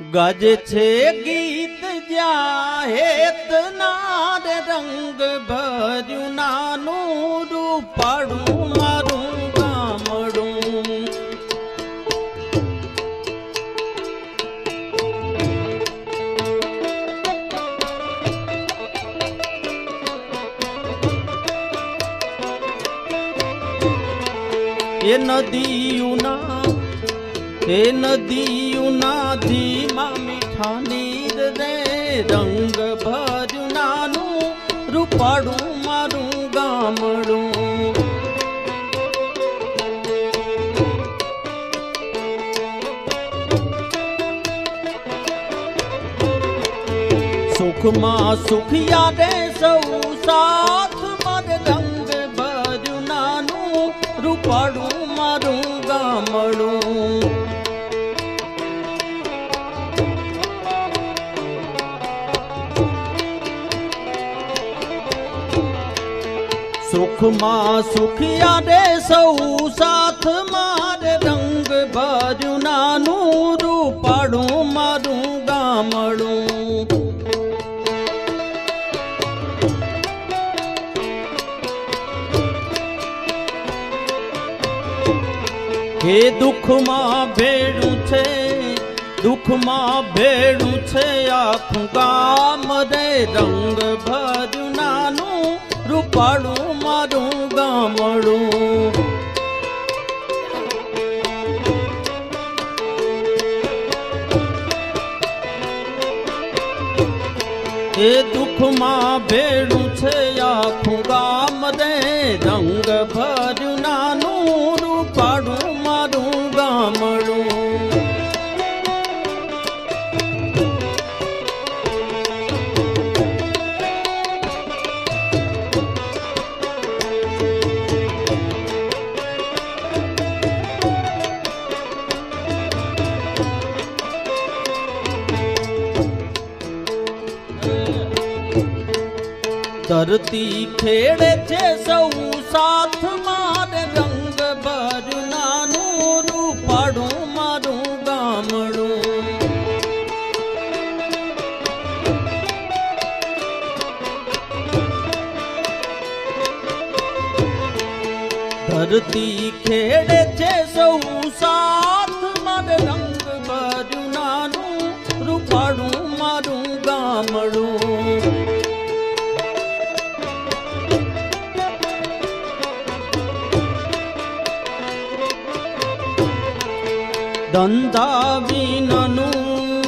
ગાજે છે ગીત જ્યાં હેત નાર રંગ ભર્યું નાનું રૂપાડું મારું ગામડું. એ નદીયુના એ નદીયુના ધીમા મીઠા નીર રે, રંગ ભર્યું નાનું રૂપાડું મારું ગામડું. સુખમાં સુખિયા રે સૌ સાથ મારે રંગ ભર્યું નાનું રૂપાડું મારું ગામડું. સુખમાં સુખિયા રે સૌ સાથ મારે રંગ ભર્યું નાનું રૂપાડું મારું ગામડું. હે દુઃખમાં ભેડું છે, દુઃખમાં ભેડું છે, આખું ગામ રે રંગ ભર્યું નાનું રૂપાળું મારું ગામડું. એ દુઃખમાં ભેડું છે આખું ગામ દે રંગ ભર્યું. ધરતી ખેડે છે સૌ સાથ મારે રંગ ભર્યું નાનું રૂપાડું મારું ગામડું. ધરતી ધંધા વિનાનું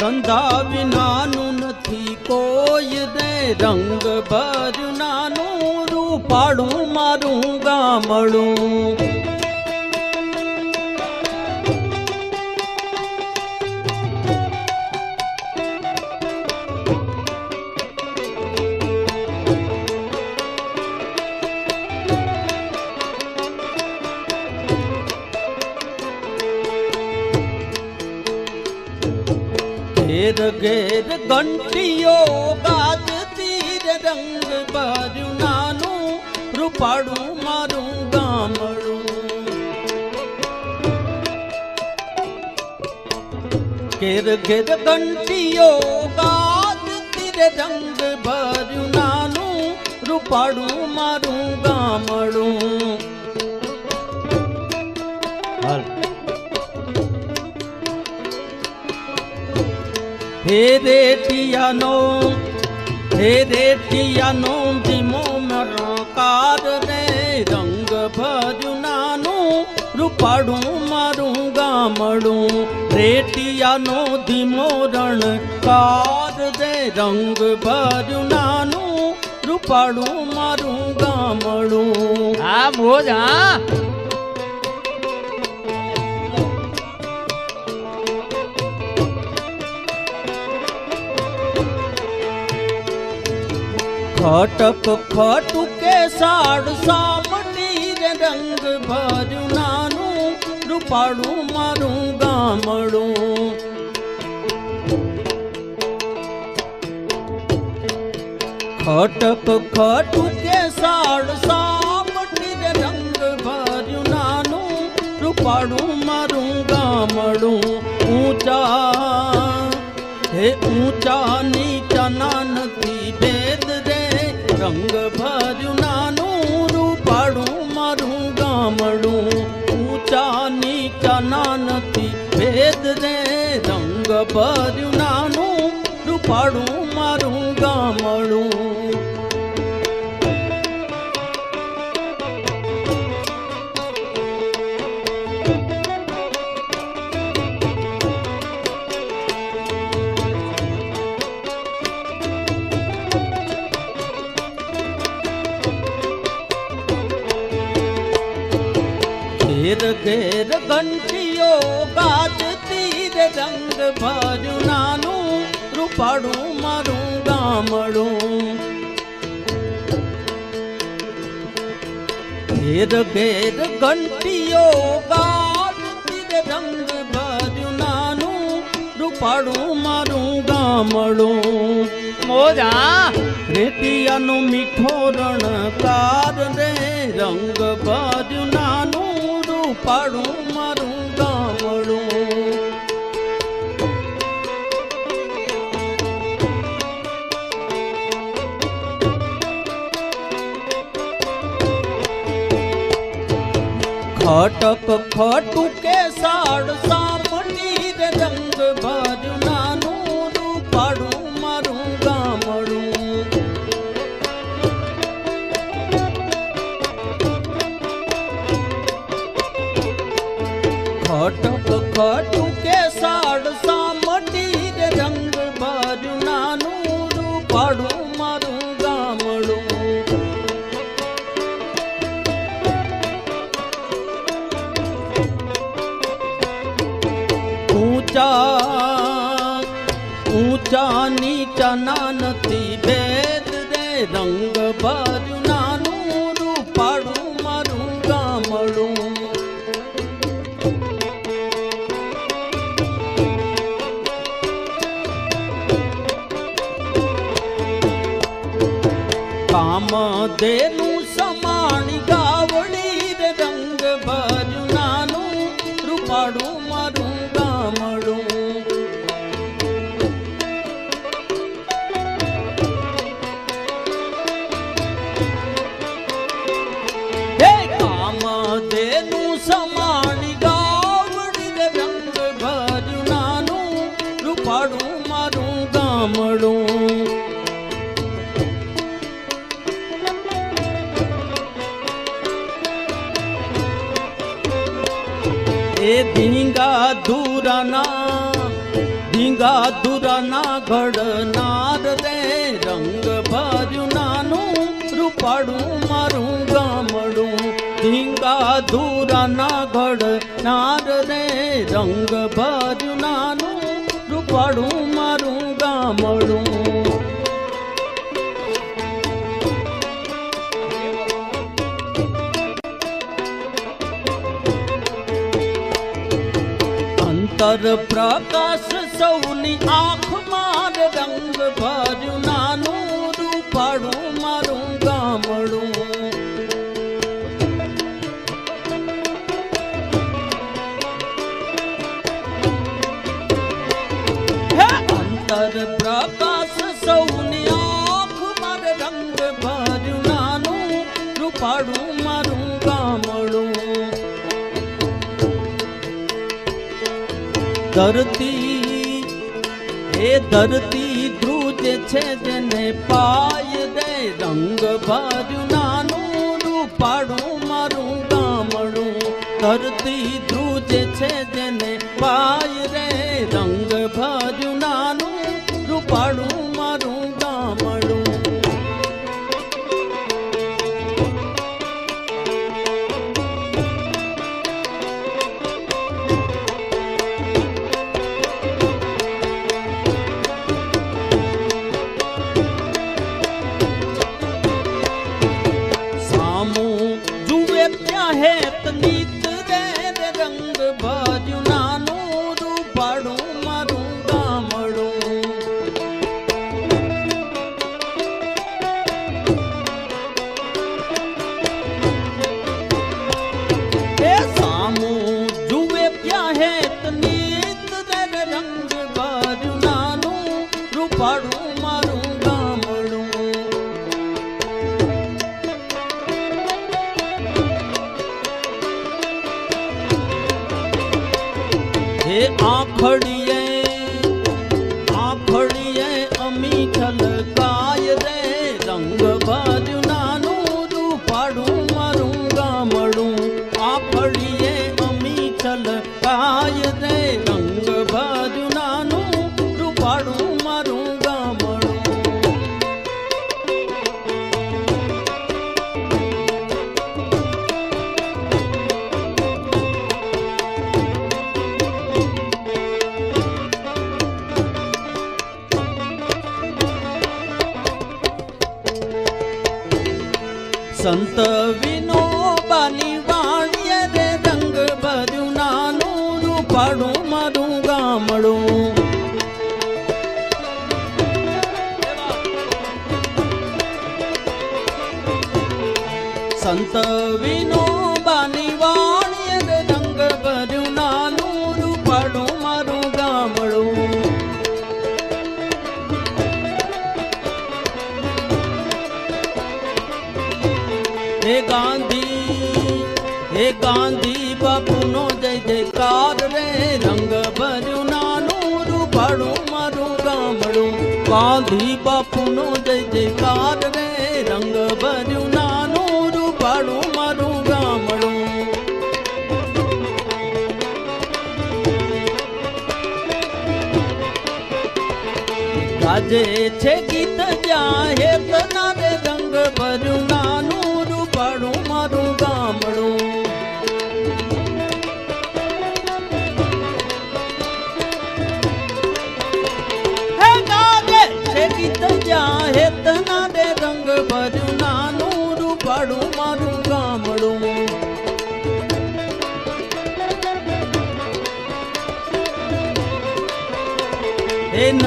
ધંધા વિનાનું નથી કોઈ રે રંગ ભર નાનું રૂપાડું મારું ગામડું. ઘેર ઘેર ઘંટીઓ ગાજતી રંગ ભર્યું નાનું રૂપાડું મારું ગામડું ઘેર ઘેર ઘંટીઓ ગાજતી રંગ ભર્યું નાનું રૂપાડું મારું ગામડું હે રેટિયાનો હે રેટિયાનો ધીમો મરકાર રે રંગ ભર્યું નાનું રૂપાડું મારું ગામડું. રેટિયાનો ધીમો રણકાર રે રંગ ભર્યું નાનું રૂપાડું મારું ગામડું. હા, મોજ, હા. ખટક ખટુકે સાડ સામટી રે રંગ ભર્યું નાનું રૂપાડું મારું ગામડું. ખટક ખટુકે સાડ સામટી રે રંગ ભર્યું નાનું રૂપાડું મારું ગામડું. ઊંચા, હે ઊંચા નીચાના નથી ભેદ રે રંગ ભર્યું નાનું રૂપાડું મારું ગામડું ઊંચા નીચાના નથી ભેદ રે રંગ ભર્યું નાનું રૂપાડું મારું ગામડું ભર્યું નાનું રૂપાડું મારું ગામડું. ઘેર ઘેર ઘંટીઓ રંગ ભર્યું નાનું રૂપાડું મારું ગામડું. મોજા! રેતિયાનું મીઠો રણકાર રે રંગ ભર્યું નાનું રૂપાડું મારું ખટક ખટુકે સાડ સામટી રે રંગ ભર્યું નાનું રૂપાડું મારું ગામડું. ઊંચા ઊંચા નીચા નથી ભેદ રે રંગ ભર્યું કામ દેનું સમાણી ગાવડી રે રંગ ભર્યું નાનું રૂપાડું મારું ગામડું એ ધીંગા ધુરાના ધીંગા ધુરાના ઘડનાર રે રંગ ભર્યું નાનું રૂપાડું મારું ગામડું. ધીંગા ધુરાના ઘડનાર રે રંગ ભર્યું નાનું અંતર પ્રકાશ સૌની આંખમાં રંગ ભર્યું નાનું રૂપાડું મારું ગામડું. અંતર પ્રકાશ ધરતી, એ ધરતી ધ્રુજ છે જેને પાય દે રંગ ભર્યું નાનું રૂપાડું મારું ગામડું. ધરતી பாடு સંત વિનોબાની વાણીએ રે રંગ ભર્યું નાનું રૂપાડું મારું ગામડું. સંત વિનોબાની હે ગાંધી બાપુનો જય જયકાર રે. રંગ ભર્યું નાનું રૂપાડું મારું ગામડું. ગાંધી બાપુનો જય જયકાર રે. રંગ ભર્યું નાનું રૂપાડું મારું ગામડું. ગાજે છે ગીત જાહે રંગ ભર્યું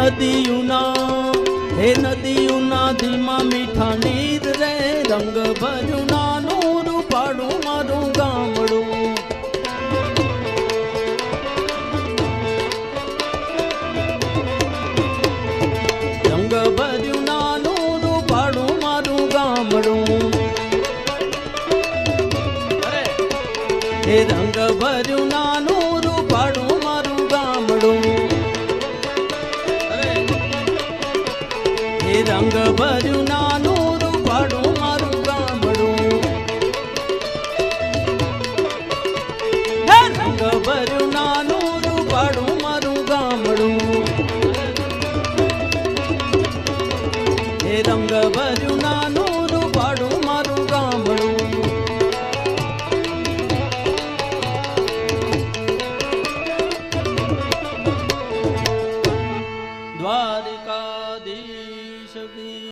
હે નદીયુના હે નદીઓના ધીમા મીઠા નીર રે રંગ ભર્યું